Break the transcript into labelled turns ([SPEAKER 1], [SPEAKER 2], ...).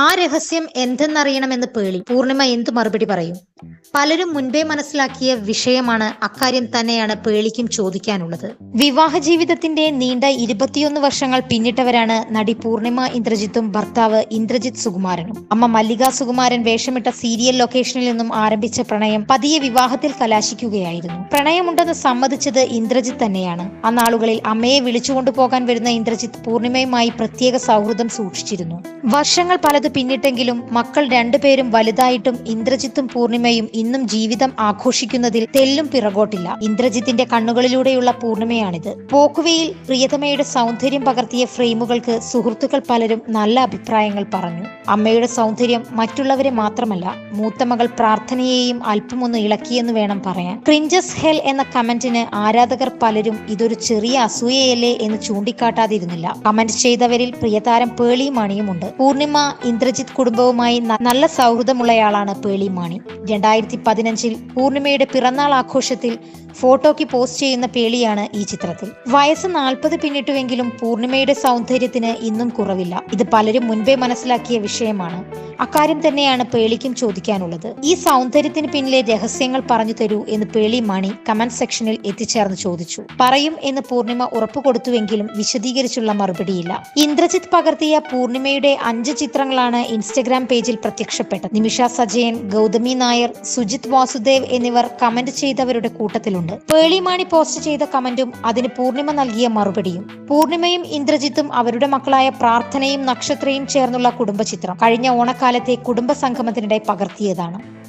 [SPEAKER 1] ആ രഹസ്യം എന്തെന്നറിയണമെന്ന് പേളി. പൂർണിമ എന്തു മറുപടി പറയും? പലരും മുൻപേ മനസ്സിലാക്കിയ വിഷയമാണ് അക്കാര്യം തന്നെയാണ് പേളിക്കും ചോദിക്കാനുള്ളത്. വിവാഹ ജീവിതത്തിന്റെ നീണ്ട ഇരുപത്തിയൊന്ന് വർഷങ്ങൾ പിന്നിട്ടവരാണ് നടി പൂർണിമ ഇന്ദ്രജിത്തും ഭർത്താവ് ഇന്ദ്രജിത് സുകുമാരനും. അമ്മ മല്ലിക സുകുമാരൻ വേഷമിട്ട സീരിയൽ ലൊക്കേഷനിൽ നിന്നും ആരംഭിച്ച പ്രണയം പതിയെ വിവാഹത്തിൽ കലാശിക്കുകയായിരുന്നു. പ്രണയമുണ്ടെന്ന് സമ്മതിച്ചത് ഇന്ദ്രജിത് തന്നെയാണ്. അന്നാളുകളിൽ അമ്മയെ വിളിച്ചുകൊണ്ടു പോകാൻ വരുന്ന ഇന്ദ്രജിത് പൂർണിമയുമായി പ്രത്യേക സൗഹൃദം സൂക്ഷിച്ചിരുന്നു. വർഷങ്ങൾ പലത് പിന്നിട്ടെങ്കിലും മക്കൾ രണ്ടുപേരും വലുതായിട്ടും ഇന്ദ്രജിത്തും പൂർണിമയും ഇന്നും ജീവിതം ആഘോഷിക്കുന്നതിൽ തെല്ലും പിറകോട്ടില്ല. ഇന്ദ്രജിത്തിന്റെ കണ്ണുകളിലൂടെയുള്ള പൂർണിമയാണിത്. പോക്കുവയിൽ പ്രിയതമയുടെ സൗന്ദര്യം പകർത്തിയ ഫ്രെയിമുകൾക്ക് സുഹൃത്തുക്കൾ പലരും നല്ല അഭിപ്രായങ്ങൾ പറഞ്ഞു. അമ്മയുടെ സൗന്ദര്യം മറ്റുള്ളവരെ മാത്രമല്ല മൂത്ത മകൾ പ്രാർത്ഥനയെയും അല്പമൊന്ന് ഇളക്കിയെന്ന് വേണം പറയാൻ. ക്രിഞ്ചസ് ഹെൽ എന്ന കമന്റിന് ആരാധകർ പലരും ഇതൊരു ചെറിയ അസൂയയല്ലേ എന്ന് ചൂണ്ടിക്കാട്ടാതിരുന്നില്ല. കമന്റ് ചെയ്തവരിൽ പ്രിയതാരം പേളി അണിയുമുണ്ട് പൂർണിമ ഇന്ദ്രജിത്ത് കുടുംബവുമായി നല്ല സൗഹൃദമുള്ളയാളാണ് പേളി മാണി. രണ്ടായിരത്തി പതിനഞ്ചിൽ പൂർണിമയുടെ പിറന്നാൾ ആഘോഷത്തിൽ ഫോട്ടോയ്ക്ക് പോസ്റ്റ് ചെയ്യുന്ന പേളിയാണ് ഈ ചിത്രത്തിൽ. വയസ്സ് നാൽപ്പത് പിന്നിട്ടുവെങ്കിലും പൂർണിമയുടെ സൗന്ദര്യത്തിന് ഇന്നും കുറവില്ല. ഇത് പലരും മുൻപേ മനസ്സിലാക്കിയ വിഷയമാണ്. അക്കാര്യം തന്നെയാണ് പേളിക്കും ചോദിക്കാനുള്ളത്. ഈ സൗന്ദര്യത്തിന് പിന്നിലെ രഹസ്യങ്ങൾ പറഞ്ഞു തരൂ എന്ന് പേളി മാണി കമന്റ് സെക്ഷനിൽ എത്തിച്ചേർന്ന് ചോദിച്ചു. പറയും എന്ന് പൂർണിമ ഉറപ്പുകൊടുത്തുവെങ്കിലും വിശദീകരിച്ചുള്ള മറുപടിയില്ല. ഇന്ദ്രജിത് പകർത്തിയ പൂർണിമയുടെ അഞ്ച് ചിത്രങ്ങളാണ് ഇൻസ്റ്റഗ്രാം പേജിൽ പ്രത്യക്ഷപ്പെട്ടത്. നിമിഷ സജയൻ ഗൗതമി നായർ സുജിത് വാസുദേവ് എന്നിവർ കമന്റ് ചെയ്തവരുടെ കൂട്ടത്തിലുണ്ട്. പേളിമാണി പോസ്റ്റ് ചെയ്ത കമന്റും അതിന് പൂർണിമ നൽകിയ മറുപടിയും. പൂർണിമയും ഇന്ദ്രജിത്തും അവരുടെ മക്കളായ പ്രാർത്ഥനയും നക്ഷത്രയും ചേർന്നുള്ള കുടുംബചിത്രം. കഴിഞ്ഞ ഓണക്കാലത്തെ കുടുംബ സംഗമത്തിനിടെ പകർത്തിയതാണ്.